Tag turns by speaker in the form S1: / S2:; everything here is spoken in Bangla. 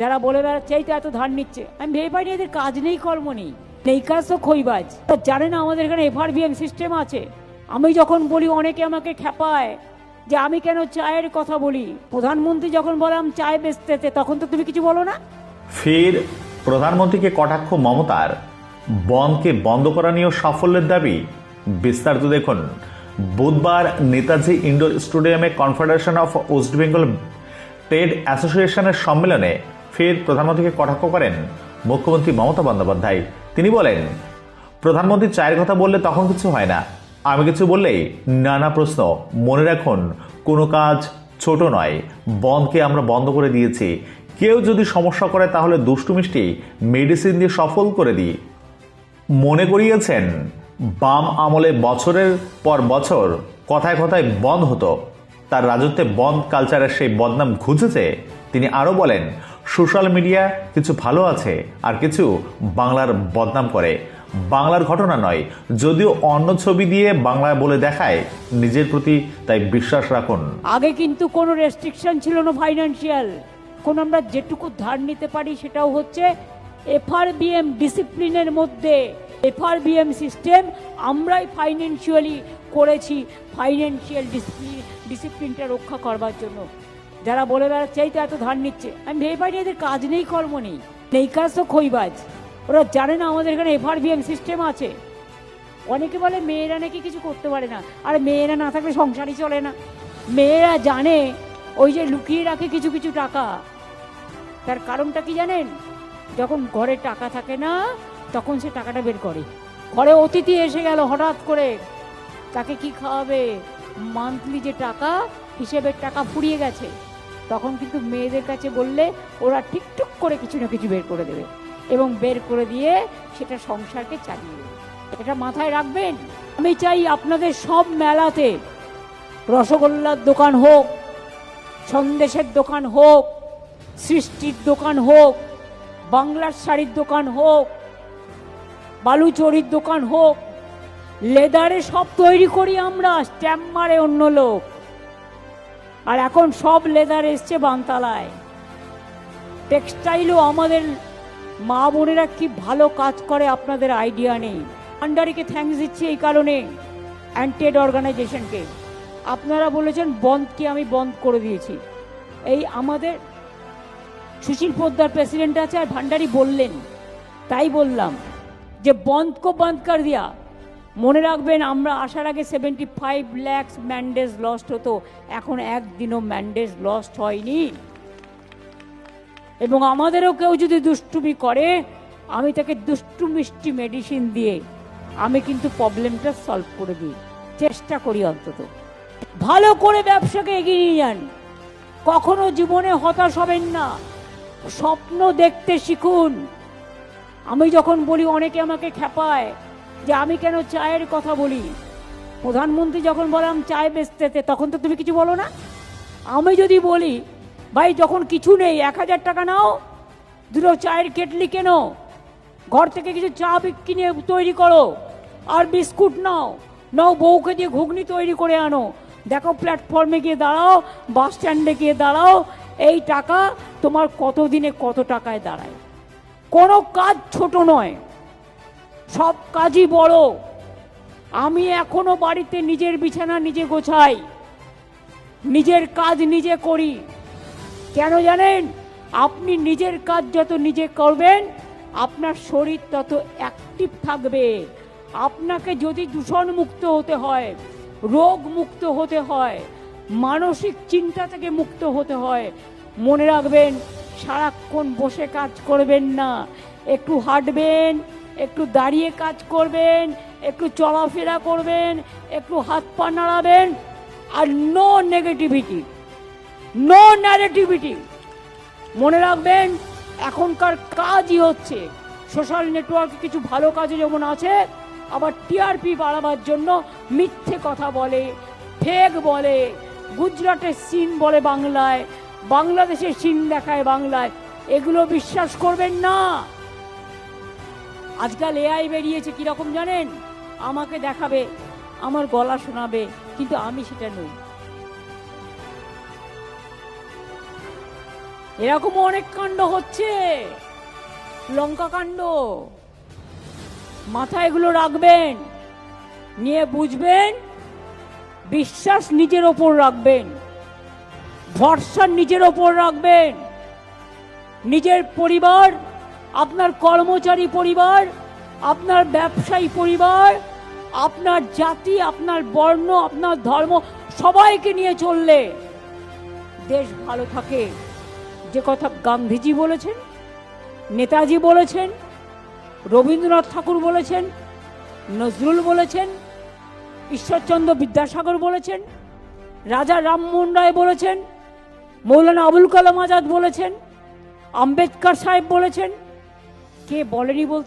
S1: যারা বলে বেড়াচ্ছে এই তো এত ধার নিচ্ছে। আমি ভেবে পাইনি এদের কাজ নেই, কর্ম নেই। নেই কাজ তো খইবাজ তা জানে না আমাদের এখানে এফআরবিএম সিস্টেম আছে। আমি যখন বলি, অনেকে আমাকে খেপায় যে আমি কেন চায়ের কথা বলি। প্রধানমন্ত্রী যখন বললাম চায় বেচতেতে তখন তো তুমি কিছু বলো না?
S2: ফের প্রধানমন্ত্রীকে কটাক্ষ মমতার। বনকে বন্ধ করা নিয়েও সাফল্যের দাবি। বিস্তারিত দেখুন। বুধবার নেতাজি ইন্ডোর স্টেডিয়ামে confederation of West Bengal trade অ্যাসোসিয়েশনের সম্মেলনে ফের প্রধানমন্ত্রীকে কটাক্ষ করেন মুখ্যমন্ত্রী মমতা বন্দ্যোপাধ্যায়। তিনি বলেন, প্রধানমন্ত্রী চায়ের কথা বললে তখন কিছু হয় না। আমি কিছু বললেই নানা প্রশ্ন। মনে রাখুন, কোনো কাজ ছোট নয়। বন্ধকে আমরা বন্ধ করে দিয়েছি। কেউ যদি সমস্যা করে তাহলে দুষ্টু মিষ্টি মেডিসিন দিয়ে সফল করে দিই। মনে করিয়েছেন, বাম আমলে বছরের পর বছর কথায় কথায় বন্ধ হতো। তার রাজত্বে বন্ধ কালচারের সেই বদনাম ঘুচেছে, তিনি আরও বলেন, সোশ্যাল মিডিয়া কিছু ভালো আছে আর কিছু বাংলার বদনাম করে। বাংলার ঘটনা নয়, যদিও অন্য ছবি দিয়ে বাংলায় বলে দেখায় নিজের প্রতি, তাই বিশ্বাস রাখুন।
S1: আগে কিন্তু কোনো রেস্ট্রিকশন ছিল না ফাইন্যান্সিয়াল এখন আমরা যেটুকু ধার নিতে পারি সেটাও হচ্ছে এফআরবিএম ডিসিপ্লিনের মধ্যে, এফআরবিএম সিস্টেম আমরাই ফাইন্যান্সিয়ালি করেছি ফাইন্যান্সিয়াল ডিসিপ্লিন ডিসিপ্লিনটা রক্ষা করবার জন্য। যারা বলে বেড়াচ্ছে, এই তো এত ধার নিচ্ছে। আমি ভেবে পাইনি এদের কাজ নেই, কর্ম নেই। নেই কাজ তো খইবাজ ওরা জানে না আমাদের এখানে এফআরবিএম সিস্টেম আছে। অনেকে বলে মেয়েরা নাকি কিছু করতে পারে না। আর মেয়েরা না থাকলে সংসারই চলে না। মেয়েরা জানে ওই যে লুকিয়ে রাখে কিছু কিছু টাকা। তার কারণটা কি জানেন? যখন ঘরে টাকা থাকে না, তখন সে টাকাটা বের করে। ঘরে অতিথি এসে গেল হঠাৎ করে। তাকে কি খাওয়াবে? মান্থলি যে টাকা, হিসেবের টাকা ফুরিয়ে গেছে। তখন কিন্তু মেয়েদের কাছে বললে, ওরা ঠিকঠুক করে কিছু না কিছু বের করে দেবে এবং বের করে দিয়ে সেটা সংসারকে চালিয়ে দেবে এটা মাথায় রাখবেন? আমি চাই আপনাদের সব মেলাতে রসগোল্লার দোকান হোক, সন্দেশের দোকান হোক, সৃষ্টির দোকান হোক, বাংলার শাড়ির দোকান হোক, বালুচরির দোকান হোক লেদারে সব তৈরি করি আমরা স্ট্যাম্প মারে অন্য লোক। আর এখন সব লেদার এসছে বানতালায়। টেক্সটাইলও আমাদের মা বোনেরা কি ভালো কাজ করে আপনাদের আইডিয়া নেই। আন্ডারিকে থ্যাংকস দিচ্ছি এই কারণে, অ্যান্টেড অর্গানাইজেশনকে। আপনারা বলেছেন বন্ধকে আমি বন্ধ করে দিয়েছি। এই আমাদের সুশীল পোদ্দার প্রেসিডেন্ট আছে আর ভান্ডারি বললেন, তাই বললাম যে বন্ধ কো বন্ধ কর দিয়া। মনে রাখবেন, আমরা আসার আগে seventy five lakhs mandays lost হতো। এখন একদিনও ম্যান্ডেজ লস্ট হয়নি। এবং আমাদেরও কেউ যদি দুষ্টুমি করে, আমি তাকে দুষ্টু মিষ্টি মেডিসিন দিয়ে আমি কিন্তু প্রবলেমটা সলভ করে দিই। চেষ্টা করি অন্তত। ভালো করে ব্যবসাকে এগিয়ে নিয়ে যান। কখনো জীবনে হতাশ হবেন না। স্বপ্ন দেখতে শিখুন। আমি যখন বলি, অনেকে আমাকে খেপায় যে আমি কেন চায়ের কথা বলি? প্রধানমন্ত্রী যখন বললাম চায় বেচতেতে তখন তো তুমি কিছু বলো না। আমি যদি বলি, ভাই, যখন কিছু নেই, এক হাজার টাকা নাও, দুটো চায়ের কেটলি কেনো, ঘর থেকে কিছু চা কিনে তৈরি করো, আর বিস্কুট নাও নাও বউকে দিয়ে ঘুগনি তৈরি করে আনো। দেখো প্ল্যাটফর্মে গিয়ে দাঁড়াও, বাস স্ট্যান্ডে গিয়ে দাঁড়াও, এই টাকা তোমার কত দিনে কত টাকায় দাঁড়ায়? কোনো কাজ ছোট নয়। সব কাজই বড়। আমি এখনও বাড়িতে নিজের বিছানা নিজে গোছাই। নিজের কাজ নিজে করি। কেন জানেন? আপনি নিজের কাজ যত নিজে করবেন, আপনার শরীর তত অ্যাক্টিভ থাকবে। আপনাকে যদি দূষণ মুক্ত হতে হয় রোগ মুক্ত হতে হয়, মানসিক চিন্তা থেকে মুক্ত হতে হয়, মনে রাখবেন, সারাক্ষণ বসে কাজ করবেন না, একটু হাঁটবেন একটু দাঁড়িয়ে কাজ করবেন, একটু চলাফেরা করবেন, একটু হাত পা নাড়াবেন, আর নো নেগেটিভিটি নো ন্যারেটিভিটি মনে রাখবেন, এখনকার কাজই হচ্ছে সোশ্যাল নেটওয়ার্কে কিছু ভালো কাজও যেমন আছে, আবার টিআরপি বাড়াবার জন্য মিথ্যে কথা বলে ফেক বলে, গুজরাটের সিন বলে বাংলায়, বাংলাদেশের সিন দেখায় বাংলায়, এগুলো বিশ্বাস করবেন না। আজকাল এআই বেরিয়েছে, কীরকম জানেন? আমাকে দেখাবে, আমার গলা শোনাবে, কিন্তু আমি সেটা নই। এরকম অনেক কাণ্ড হচ্ছে। লঙ্কা কাণ্ড। মাথায় এগুলো রাখবেন, নিয়ে বুঝবেন, বিশ্বাস নিজের ওপর রাখবেন, ভরসা নিজের ওপর রাখবেন, নিজের পরিবার আপনার কর্মচারী পরিবার, আপনার ব্যবসায়ী পরিবার, আপনার জাতি, আপনার বর্ণ, আপনার ধর্ম, সবাইকে নিয়ে চললে দেশ ভালো থাকে। যে কথা গান্ধীজি বলেছেন, নেতাজি বলেছেন, রবীন্দ্রনাথ ঠাকুর বলেছেন, নজরুল বলেছেন, ঈশ্বরচন্দ্র বিদ্যাসাগর বলেছেন, রাজা রামমোহন রায় বলেছেন, মৌলানা আবুল কালাম আজাদ বলেছেন, আম্বেদকর সাহেব বলেছেন কে বলেনি বলতে